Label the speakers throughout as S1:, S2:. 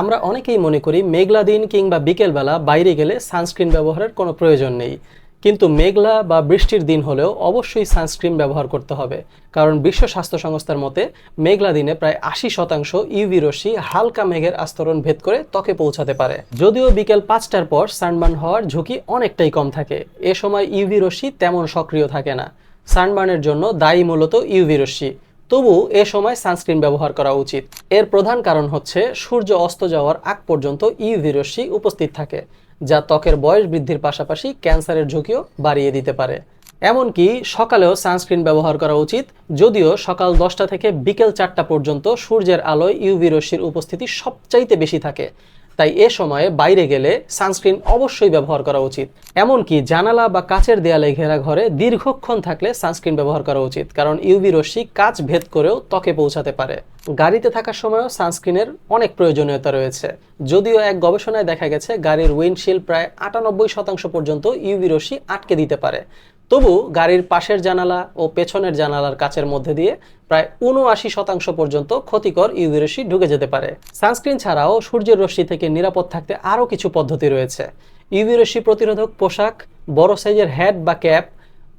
S1: আমরা অনেকেই মনে করি মেঘলা দিন কিংবা বিকেলবেলা বাইরে গেলে সানস্ক্রিন ব্যবহারের কোনো প্রয়োজন নেই। কিন্তু মেঘলা বা বৃষ্টির দিন হলেও অবশ্যই সানস্ক্রিন ব্যবহার করতে হবে। কারণ বিশ্ব স্বাস্থ্য সংস্থার মতে, মেঘলা দিনে প্রায় আশি শতাংশ ইউভি রশ্মি হালকা মেঘের আস্তরণ ভেদ করে ত্বকে পৌঁছাতে পারে। যদিও বিকেল পাঁচটার পর সানবার্ন হওয়ার ঝুঁকি অনেকটাই কম থাকে। এ সময় ইউভি রশ্মি তেমন সক্রিয় থাকে না। সানবার্নের জন্য দায়ী মূলত ইউভি রশ্মি। তবু এ সময় সানস্ক্রিন ব্যবহার করা উচিত। এর প্রধান কারণ হচ্ছে সূর্য অস্ত যাওয়ার আগ পর্যন্ত ইউভি রশ্মি উপস্থিত থাকে, যা ত্বকের বয়স বৃদ্ধির পাশাপাশি ক্যান্সারের ঝুঁকিও বাড়িয়ে দিতে পারে। এমনকি সকালেও সানস্ক্রিন ব্যবহার করা উচিত, যদিও সকাল দশটা থেকে বিকেল চারটা পর্যন্ত সূর্যের আলোয় ইউভি রশ্মির উপস্থিতি সবচাইতে বেশি থাকে তাই এ সময়ে বাইরে গেলে সানস্ক্রিন অবশ্যই ব্যবহার করা উচিত। এমনকি জানালা বা কাচের দেয়ালে ঘেরা ঘরে দীর্ঘক্ষণ থাকলে সানস্ক্রিন ব্যবহার করা উচিত, কারণ ইউবি রশ্মি কাচ ভেদ করেও ত্বকে পৌঁছাতে পারে। গাড়িতে থাকার সময়ও সানস্ক্রিনের অনেক প্রয়োজনীয়তা রয়েছে। যদিও এক গবেষণায় দেখা গেছে, গাড়ির উইন্ডশিল্ড প্রায় আটানব্বই শতাংশ পর্যন্ত ইউভি রশ্মি আটকে দিতে পারে। তবু গাড়ির পাশের জানালা ও পেছনের জানালার কাচের মধ্যে দিয়ে প্রায় উনআশি শতাংশ পর্যন্ত ক্ষতিকর ইউভি রশ্মি ঢুকে যেতে পারে। সানস্ক্রিন ছাড়াও সূর্যের রশ্মি থেকে নিরাপদ থাকতে আরও কিছু পদ্ধতি রয়েছে। ইউভি রশ্মি প্রতিরোধক পোশাক, বড় সাইজের হ্যাট বা ক্যাপ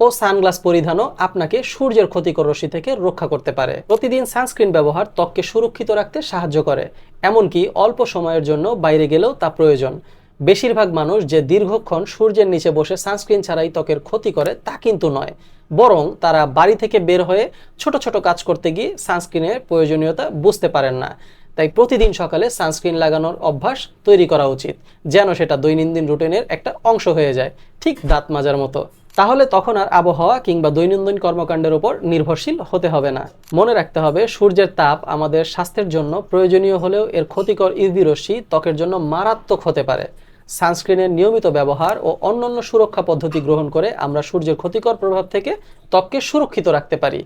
S1: ও সানগ্লাস পরিধানও আপনাকে সূর্যের ক্ষতিকর রশ্মি থেকে রক্ষা করতে পারে। প্রতিদিন সানস্ক্রিন ব্যবহার ত্বককে সুরক্ষিত রাখতে সাহায্য করে, এমনকি অল্প সময়ের জন্য বাইরে গেলেও তা প্রয়োজন। বেশিরভাগ মানুষ যে দীর্ঘক্ষণ সূর্যের নিচে বসে সানস্ক্রিন ছাড়াই ত্বকের ক্ষতি করে তা কিন্তু নয়, বরং তারা বাড়ি থেকে বের হয়ে ছোট ছোট কাজ করতে গিয়ে সানস্ক্রিনের প্রয়োজনীয়তা বুঝতে পারেন না। তাই প্রতিদিন সকালে সানস্ক্রিন লাগানোর অভ্যাস তৈরি করা উচিত, যেন সেটা দৈনন্দিন রুটিনের একটা অংশ হয়ে যায়, ঠিক দাঁত মাজার মতো। তাহলে তখন আর আবহাওয়া কিংবা দৈনন্দিন কর্মকাণ্ডের উপর নির্ভরশীল হতে হবে না। মনে রাখতে হবে, সূর্যের তাপ আমাদের স্বাস্থ্যের জন্য প্রয়োজনীয় হলেও এর ক্ষতিকর ইউভি রশ্মি ত্বকের জন্য মারাত্মক হতে পারে। সানস্ক্রিনের নিয়মিত ব্যবহার ও অন্যান্য সুরক্ষা পদ্ধতি গ্রহণ করে আমরা সূর্যের ক্ষতিকর প্রভাব থেকে ত্বককে সুরক্ষিত রাখতে পারি।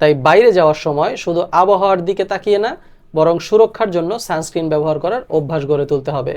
S1: তাই বাইরে যাওয়ার সময় শুধু আবহাওয়ার দিকে তাকিয়ে না, বরং সুরক্ষার জন্য সানস্ক্রিন ব্যবহার করার অভ্যাস গড়ে তুলতে হবে।